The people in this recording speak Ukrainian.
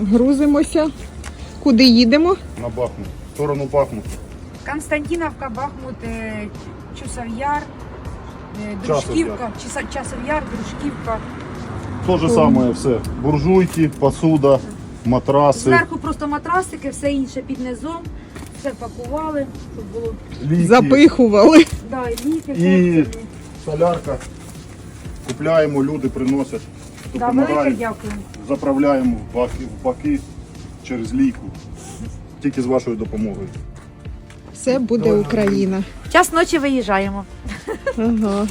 грузимося. Куди їдемо? На Бахмут. В сторону Бахмута. Константиновка, Бахмут, е, Чусов'яр, е, Дружківка, Часов'яр, Дружківка. То же самое все. Буржуйки, посуда, матраси, Зверху просто матрасики, все інше під низом. Все пакували, щоб було ліки, Запихували. да, і ліки. І- солярка. Купляємо, люди приносять. Да, велике допомагають. дякую. Заправляємо в баки, в баки через лійку. Тільки з вашою допомогою. Все буде Україна. Час ночі виїжджаємо. Ага.